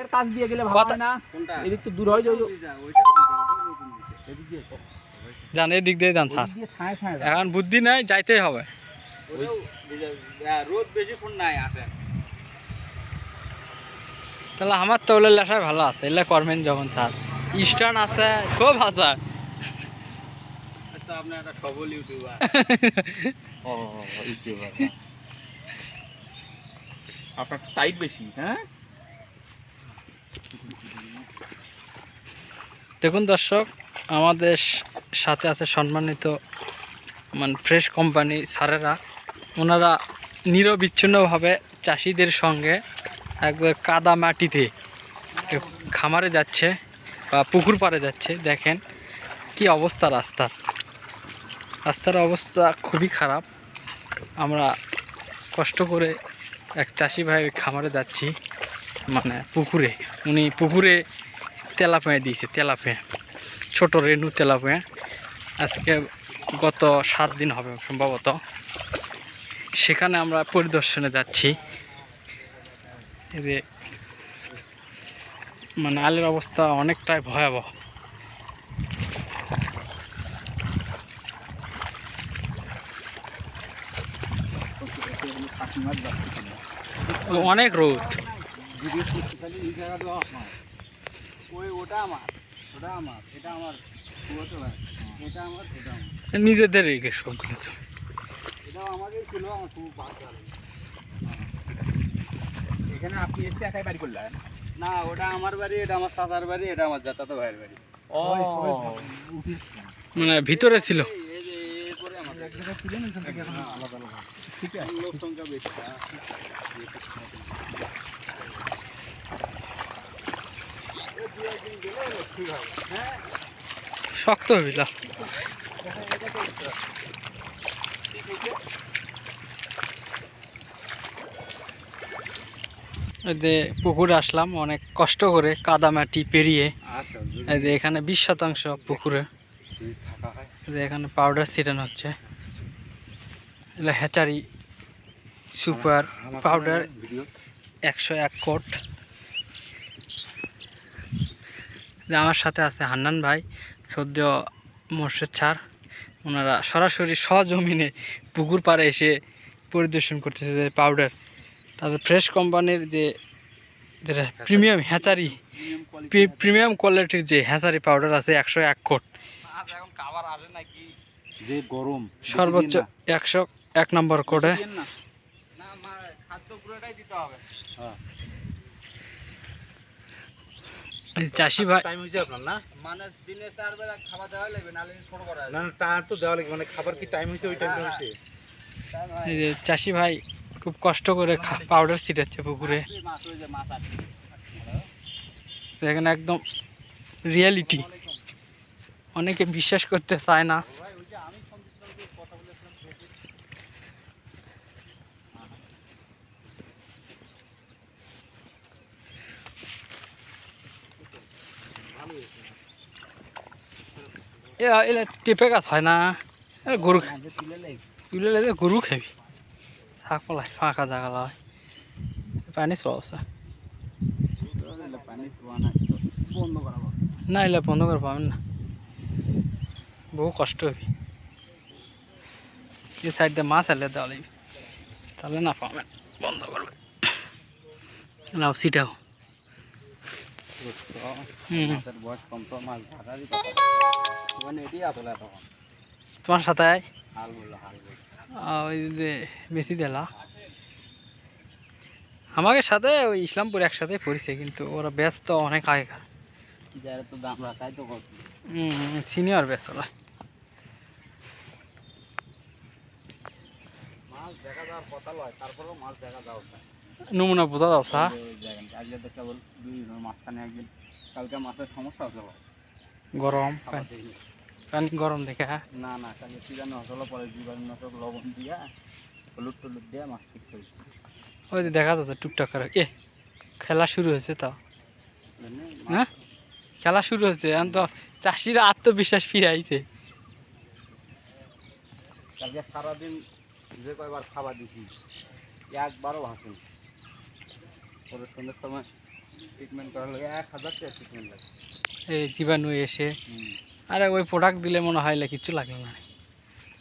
এর কাজ দিয়ে গেলে ভালো হয় না। এদিক তো দূর হয়। এদিক দিয়ে যান এদিক দিয়ে যান স্যার। এখন বুদ্ধি নেই যাইতেই হবে। হ্যাঁ, রোদ বেশিক্ষণ নাই আসে তাহলে আমার তো ওগুলো লেসায় ভালো আছে এগুলো করবেন যখন স্যার। ইস্টার্ন আছে খুব আছে। তো আপনি একটা সবল ইউটিউবার। ও ইউটিউবার আপনার টাইট বেশি হ্যাঁ? দেখুন দর্শক, আমাদের সাথে আছে সম্মানিত মানে ফ্রেশ কোম্পানি স্যারেরা ওনারা নিরবিচ্ছিন্নভাবে চাষিদের সঙ্গে একবার কাদা মাটিতে খামারে যাচ্ছে বা পুকুর পাড়ে যাচ্ছে। দেখেন কি অবস্থা রাস্তার রাস্তার অবস্থা খুবই খারাপ। আমরা কষ্ট করে এক চাষি ভাইয়ের খামারে যাচ্ছি। মানে পুকুরে, উনি পুকুরে তেলাপিয়া দিয়েছে, তেলাপিয়া। ছোট রেনু তেলাপিয়া। আজকে গত সাত দিন হবে সম্ভবত। সেখানে আমরা পরিদর্শনে যাচ্ছি। মানে আলের অবস্থা অনেকটাই ভয়াবহ। অনেক রোদ। ওই ওটা আমার ওটা আমার এটা আমার পুরোটা এটা আমার এটা আমার। নিজেদের রেখে সব কিছু এটাও ছিল আমার খুব ভালো এখানে আপনি এসে একাই বাড়ি করলেন? না ওটা আমার বাড়ি এটা আমার চাচার বাড়ি এটা আমার জাতাতো ভাইয়ের বাড়ি। ও। মানে ভিতরে ছিল? এই- এই যে এরপরে আমার এক জায়গায় ছিলেন এখান থেকে এখন আলাদা আলাদা। ঠিক আছে লোক সংখ্যা বেশি হ্যাঁ। এই দু একদিন গেলে ঠিক হবে হ্যাঁ শক্ত হইল যে। পুকুরে আসলাম অনেক কষ্ট করে কাদা মাটি পেরিয়ে। আচ্ছা এই যে এখানে বিশ শতাংশ পুকুরে। হয়। এখানে পাউডার ছিটানো হচ্ছে। হ্যাচারি সুপার পাউডার একশো এক কোট যে আমার সাথে আছে হান্নান ভাই সদ্য মোর্শেদ ছাড় ওনারা সরাসরি সজমিনে পুকুর পাড়ে এসে পরিদর্শন করতেছে যে পাউডার তারপর ফ্রেশ কোম্পানির যে যেটা প্রিমিয়াম হ্যাচারি প্রিমিয়াম কোয়ালিটির যে হ্যাচারি পাউডার আছে একশো এক কোট। গরম সর্বোচ্চ একশো এক নম্বর কোটে। না। না মা খাদ্য পুরোটাই দিতে হবে। হ্যাঁ। এই চাষি ভাই টাইম হয়েছে আপনার না? মানে দিনে চার বেলা খাবার দেওয়া লাগবে নাহলে ছোট করা না না, তা তো দেওয়া লাগবে মানে খাবার কি টাইম হয়েছে ওই টাইমটা হয়েছে। এই যে চাষি ভাই খুব কষ্ট করে পাউডার ছিটাচ্ছে পুকুরে। মাছ ওই যে মাছ আছে। দেখেন একদম রিয়েলিটি অনেকে বিশ্বাস করতে চায় না ভাই ওই যে আমি সন্তুষ্ট হয়ে কথা বলেছিলাম এ এলে টেপে গাছ হয় না। গরু তুলে লেগে গরু খাবি। থাক পলাই ফাঁকা জায়গা লয় পানি চলছে না এলে বন্ধ করে পাবেন না। বহু কষ্ট হবে। এই সাইড দিয়ে মাছ এলে দেওয়া লাগবে। তাহলে না পাবেন বন্ধ করবে নাও সিটাও বয়স কম তো মাছ ভাড়ারই কথা। ওখানে এটাই আসলে তখন তোমার সাথে? হাল বলল হাল ওই যে বেশি দিলা। আমাকে সাথে ওই ইসলামপুর একসাথে পড়েছে কিন্তু ওরা ব্যস্ত অনেক আগেকার। যারা তো দাম রাখাই তো সিনিয়র ব্যস্ত ওরা। মাছ দেখা যাওয়ার কথা লয় তারপরেও মাছ দেখা যাওয়া নমুনা বোঝা দাও সা ওই যে আজকে তো কেবল দুই মাঝখানে একদিন কালকে মাছের সমস্যা গরম পানি গরম দেখে হ্যাঁ? না না কালকে পরে জীবাণুনাশক লবণ দিয়া হলুদ টলুদ দিয়া মাছ ঠিক ওই যে দেখা যাচ্ছে টুকটাক করে। এ খেলা শুরু হয়েছে তো? হ্যাঁ? খেলা শুরু হয়েছে এখন তো চাষিরা আত্মবিশ্বাস ফিরে আইছে কালকে সারাদিন যে কয়বার খাবার দিছি একবারও ভাসেনি। পরে সময় ট্রিটমেন্ট করা লাগে। এক হাজার টাকা ট্রিটমেন্ট লাগে। এই জীবাণু এসে। আরে ওই প্রোডাক্ট দিলে মনে হয় কিছু লাগল না।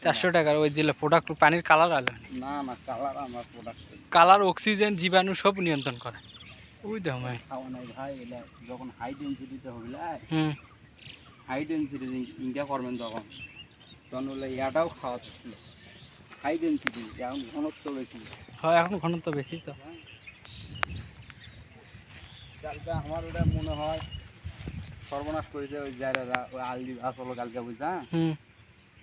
চারশো টাকার ওই দিলে প্রোডাক্ট পানির কালার আলো না না কালার আমার প্রোডাক্ট কালার অক্সিজেন জীবাণু সব নিয়ন্ত্রণ করে। ওই দেখো ভাই। খাওয়া নাই ভাই এলা যখন হাই ডেন্সিটিতে হবে হুম। হাই ডেন্সিটি ইন্ডিয়া করবেন তখন। তখন বলে ইয়াটাও খাওয়া ছিল হাই ডেন্সিটি এখন ঘনত্ব বেশি। হয় এখন ঘনত্ব বেশি তো। কালকে আমার ওটা মনে হয় সর্বনাশ করেছে ওই যারা ওই আলদি আসলো কালকে হুম।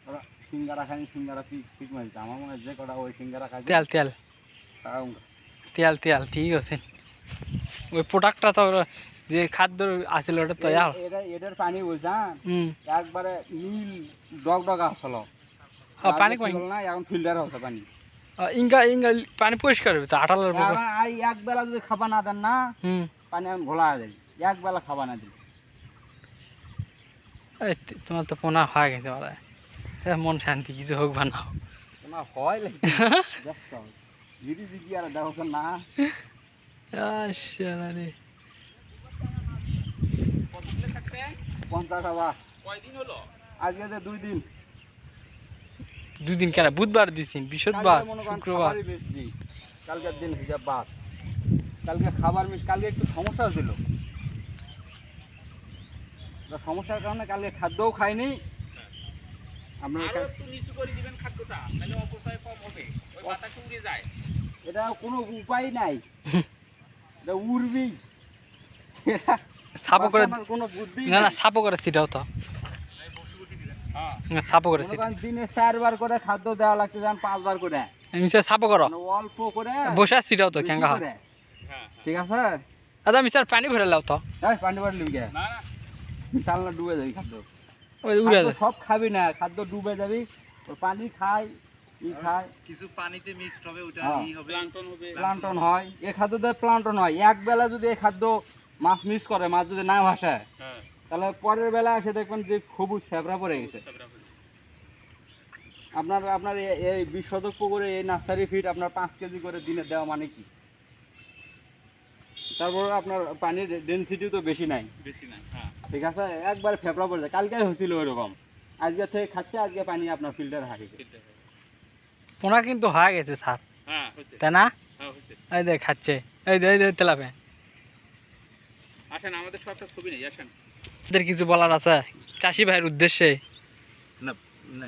ওরা সিঙ্গারা খাই সিঙ্গারা ঠিক ঠিক মারিছে। আমার মনে হয় যে কটা ওই সিঙ্গারা খাই তেল তেল। তেল তেল ঠিক আছে। ওই প্রোডাক্টটা তো যে খাদ্য আছিল ওটা তো আর। এটা এটার পানি হুম। একবারে নীল ডগ ডগ আসলো পানি কই? না এখন ফিল্টার হচ্ছে পানি। ইঙ্গা ইঙ্গা পানি পরিষ্কার হবে তো আটালার এখন এক বেলা যদি খাবার না দেন না পানি এখন ঘোলা হয়ে যায় এক বেলা খাবার না দিই তোমার তো পোনা হয়ে গেছে মন শান্তি কিছু হোক বা না হোক। না হয় যদি আর দেখো না। আহ, রে। পঞ্চাশ হাজার কয়দিন হলো? আজকে যে দুই দিন। দুই দিন কেন? বুধবার দিছিন বৃহস্পতিবার কালকে শুক্রবার। কালকের দিন হিসাব বাদ। কালকে খাবার মিস কালকে একটু সমস্যা হয়েছিল। সমস্যার কারণে কালকে খাদ্যও খাইনি। আপনার আরও একটু নিচু করে দিবেন খাদ্যটা তাহলে অপচয় কম হবে। ওই বাতাসে উড়ে যায়। এটা কোনো উপায় নাই। এটা উড়বি। সাপো করে বাঁচানোর কোনো বুদ্ধি না না সাপো করে সেটাও তো। হ্যাঁ। সাপো করে দিনে চারবার করে খাদ্য দেওয়া লাগছে পাঁচবার করে। মিশে সাপো করো। মানে অল্প করে বসে সেটাও তো করে। হ্যাঁ ঠিক আছে? দাদা মিস্টার পানি ভরে লাও তো। এই পানি বাড়ি লিখে না না। চাল না ডুবে যাবি খাদ্য। ওই উড়ে খাদ্য যায় সব খাবি না খাদ্য ডুবে যাবি। পানি খাই ই খায় কিছু পানিতে মিক্সড হবে ওটা হ্যাঁ। ই হবে। প্লান্টন হবে। প্লান্টন হয়। এই খাদ্যতে প্লান্টন হয়। এক বেলা যদি এই খাদ্য মাছ মিস করে মাছ যদি না ভাসায় হ্যাঁ। তাহলে পরের বেলা এসে দেখবেন যে সবুজ ফেবরা পড়ে গেছে। আপনার আপনার এই বিশ শতক পুকুরে এই নার্সারি ফিট আপনার পাঁচ কেজি করে দিনে দেওয়া মানে কি? তারপর আপনার পানির ডেন্সিটি তো বেশি নাই। বেশি হ্যাঁ। ঠিক আছে? একবার ফেবরা পড়ে যায় কালকে হয়েছিল ওইরকম। আজকে থেকে খাচ্ছে আজকে পানি আপনার ফিল্টার হারিয়ে পোনা কিন্তু হয়ে গেছে স্যার। হ্যাঁ তাই না? হ্যাঁ এই দেখ খাচ্ছে। এই দে এই দে তেলাপে। আসেন আমাদের সবটা ছবি নেই আসেন। এদের কিছু বলার আছে চাষি ভাইয়ের উদ্দেশ্যে। না না